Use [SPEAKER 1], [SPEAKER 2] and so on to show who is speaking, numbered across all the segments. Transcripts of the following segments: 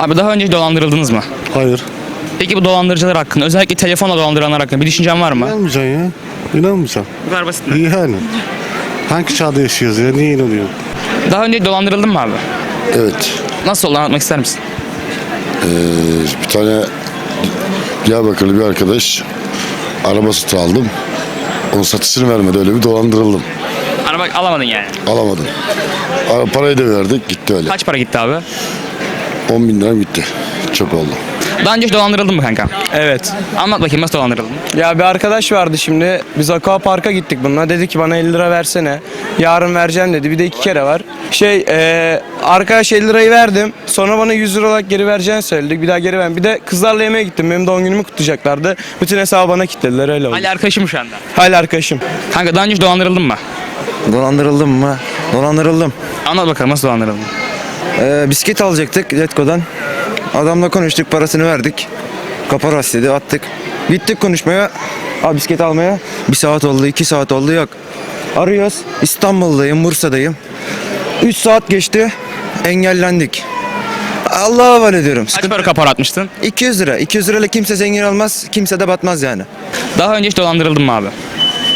[SPEAKER 1] Abi daha önce dolandırıldınız mı?
[SPEAKER 2] Hayır.
[SPEAKER 1] Peki bu dolandırıcılar hakkında özellikle telefonla dolandıranlar hakkında bir düşüncen var mı?
[SPEAKER 2] İnanmayacaksın ya. İnanmayacaksın.
[SPEAKER 1] Bu kadar basit mi?
[SPEAKER 2] Yani. Hangi çağda yaşıyoruz ya? Niye inanıyorsun?
[SPEAKER 1] Daha önce dolandırıldın mı abi?
[SPEAKER 3] Evet.
[SPEAKER 1] Nasıl oldu anlatmak ister misin?
[SPEAKER 3] Ee, bir tane Diyarbakırlı bir arkadaş araba satın aldım. Onun satışını vermedi. Öyle bir dolandırıldım.
[SPEAKER 1] Araba alamadın yani.
[SPEAKER 3] Alamadım. Ara- Parayı da verdik. Gitti öyle.
[SPEAKER 1] Kaç para gitti abi?
[SPEAKER 3] 10 bin lira gitti. Çok oldu.
[SPEAKER 1] Daha önce hiç dolandırıldın mı kanka?
[SPEAKER 4] Evet.
[SPEAKER 1] Anlat bakayım nasıl dolandırıldın?
[SPEAKER 4] Ya bir arkadaş vardı şimdi. Biz Aqua Park'a gittik bununla. Dedi ki bana 50 lira versene. Yarın vereceğim dedi. Bir de iki kere var. Şey eee arkadaş 50 lirayı verdim. Sonra bana 100 lira olarak geri vereceğini söyledik. Bir daha geri ver. Bir de kızlarla yemeğe gittim. Benim doğum günümü kutlayacaklardı. Bütün hesabı bana kilitlediler öyle oldu.
[SPEAKER 1] Ali arkadaşım şu anda.
[SPEAKER 4] Hala arkadaşım.
[SPEAKER 1] Kanka daha önce hiç dolandırıldın mı?
[SPEAKER 5] Dolandırıldım mı? Dolandırıldım.
[SPEAKER 1] Anlat bakalım nasıl dolandırıldın?
[SPEAKER 5] Ee, bisiklet alacaktık Letgo'dan. Adamla konuştuk, parasını verdik. Kaparas dedi, attık. Gittik konuşmaya, abi bisiklet almaya. Bir saat oldu, iki saat oldu, yok. Arıyoruz, İstanbul'dayım, Bursa'dayım. Üç saat geçti, engellendik. Allah'a havale ediyorum.
[SPEAKER 1] Kaç para kapor atmıştın?
[SPEAKER 5] 200 lira. 200 lirayla kimse zengin olmaz, kimse de batmaz yani.
[SPEAKER 1] Daha önce hiç dolandırıldın mı abi?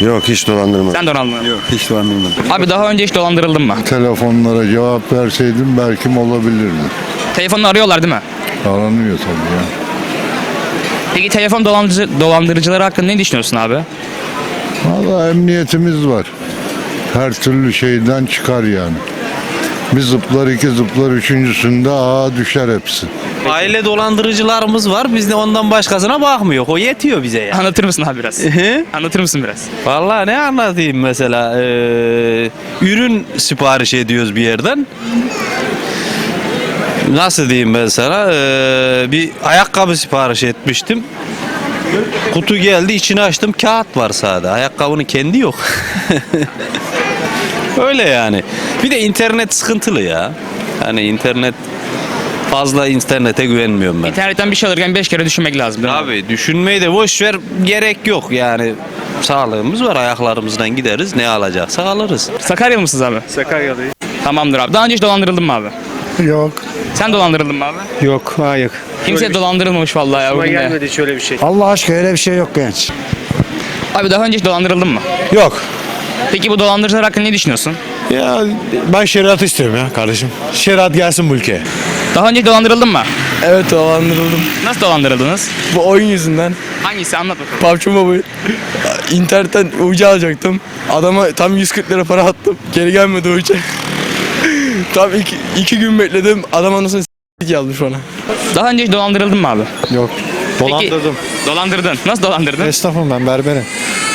[SPEAKER 3] Yok hiç dolandırmadım.
[SPEAKER 1] Sen dolandırıldın. Yok.
[SPEAKER 3] Hiç dolandırmadım.
[SPEAKER 1] Abi daha önce hiç dolandırıldın mı?
[SPEAKER 6] telefonlara cevap verseydim belki olabilirdi.
[SPEAKER 1] Telefonla arıyorlar değil mi?
[SPEAKER 6] Aranıyor tabii ya.
[SPEAKER 1] Peki telefon dolandırıcı, dolandırıcıları hakkında ne düşünüyorsun abi?
[SPEAKER 6] Valla emniyetimiz var. Her türlü şeyden çıkar yani. Bir zıplar iki zıplar üçüncüsünde ağa düşer hepsi.
[SPEAKER 7] Aile dolandırıcılarımız var. Biz de ondan başkasına bakmıyor. O yetiyor bize ya.
[SPEAKER 1] Anlatır mısın abi biraz? Anlatır mısın biraz?
[SPEAKER 7] Vallahi ne anlatayım mesela? Ee, ürün sipariş ediyoruz bir yerden. Nasıl diyeyim ben sana? Ee, bir ayakkabı sipariş etmiştim. Kutu geldi içini açtım kağıt var sağda. Ayakkabının kendi yok. Öyle yani. Bir de internet sıkıntılı ya. Hani internet fazla internete güvenmiyorum ben.
[SPEAKER 1] İnternetten bir şey alırken 5 kere düşünmek lazım değil mi?
[SPEAKER 7] Abi düşünmeyi de boş ver gerek yok yani sağlığımız var ayaklarımızdan gideriz ne alacaksak alırız.
[SPEAKER 1] Sakaryalı mısınız abi?
[SPEAKER 4] Sakarya'dayım.
[SPEAKER 1] Tamamdır abi. Daha önce hiç dolandırıldın mı abi?
[SPEAKER 2] Yok.
[SPEAKER 1] Sen dolandırıldın mı abi?
[SPEAKER 4] Yok, hayır.
[SPEAKER 1] Kimse dolandırılmamış vallahi ya bugün de.
[SPEAKER 4] şöyle bir şey.
[SPEAKER 2] Allah aşkına öyle bir şey yok genç.
[SPEAKER 1] Abi daha önce hiç dolandırıldın mı?
[SPEAKER 2] Yok.
[SPEAKER 1] Peki bu dolandırıcılar hakkında ne düşünüyorsun?
[SPEAKER 2] Ya ben şeriat istiyorum ya kardeşim. Şeriat gelsin bu ülkeye.
[SPEAKER 1] Daha önce dolandırıldın mı?
[SPEAKER 4] Evet dolandırıldım.
[SPEAKER 1] Nasıl dolandırıldınız?
[SPEAKER 4] Bu oyun yüzünden.
[SPEAKER 1] Hangisi anlat bakalım.
[SPEAKER 4] PUBG Mobile. İnternetten ucu alacaktım. Adama tam 140 lira para attım. Geri gelmedi ucu. tam iki, iki gün bekledim. Adam anasını s**k yazmış bana.
[SPEAKER 1] Daha önce hiç dolandırıldın mı abi?
[SPEAKER 2] Yok.
[SPEAKER 1] Dolandırdım. Dolandırdın. Nasıl dolandırdın?
[SPEAKER 2] Esnafım ben berberim.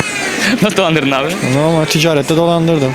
[SPEAKER 1] Nasıl dolandırdın abi?
[SPEAKER 2] Ama ticarette dolandırdım.